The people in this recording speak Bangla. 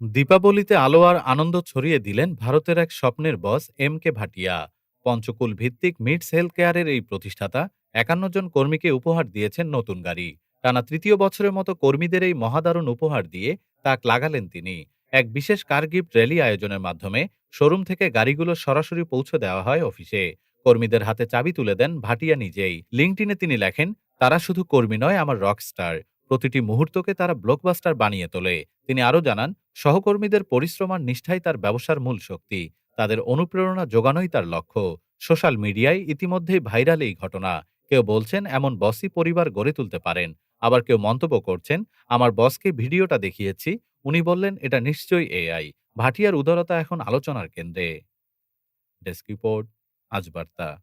দীপাবলিতে আলো আর আনন্দ ছড়িয়ে দিলেন ভারতের এক স্বপ্নের বস এম কে ভাটিয়া। পঞ্চকুল ভিত্তিক মিডস হেলথ কেয়ারের এই প্রতিষ্ঠাতা একান্ন জন কর্মীকে উপহার দিয়েছেন নতুন গাড়ি। টানা তৃতীয় বছরের মতো কর্মীদের এই মহাদারুণ উপহার দিয়ে তাক লাগালেন তিনি। এক বিশেষ কার গিফট র্যালি আয়োজনের মাধ্যমে শোরুম থেকে গাড়িগুলো সরাসরি পৌঁছে দেওয়া হয় অফিসে। কর্মীদের হাতে চাবি তুলে দেন ভাটিয়া নিজেই। লিঙ্কটিনে তিনি লেখেন, তারা শুধু কর্মী নয়, আমার রকস্টার প্রতিটি মুহূর্তকে তারা ব্লকবাস্টার বানিয়ে তোলে। তিনি আরও জানান, সহকর্মীদের পরিশ্রম আর নিষ্ঠাই তার ব্যবসার মূল শক্তি। তাদের অনুপ্রেরণা যোগানোই তার লক্ষ্য। সোশ্যাল মিডিয়ায় ইতিমধ্যেই ভাইরাল এই ঘটনা। কেউ বলছেন, এমন বসই পরিবার গড়ে তুলতে পারেন। আবার কেউ মন্তব্য করছেন, আমার বসকে ভিডিওটা দেখিয়েছি। উনি বললেন, এটা নিশ্চয়ই এআই। ভাটিয়ার উদারতা এখন আলোচনার কেন্দ্রে। ডেস্ক রিপোর্ট, আজ বার্তা।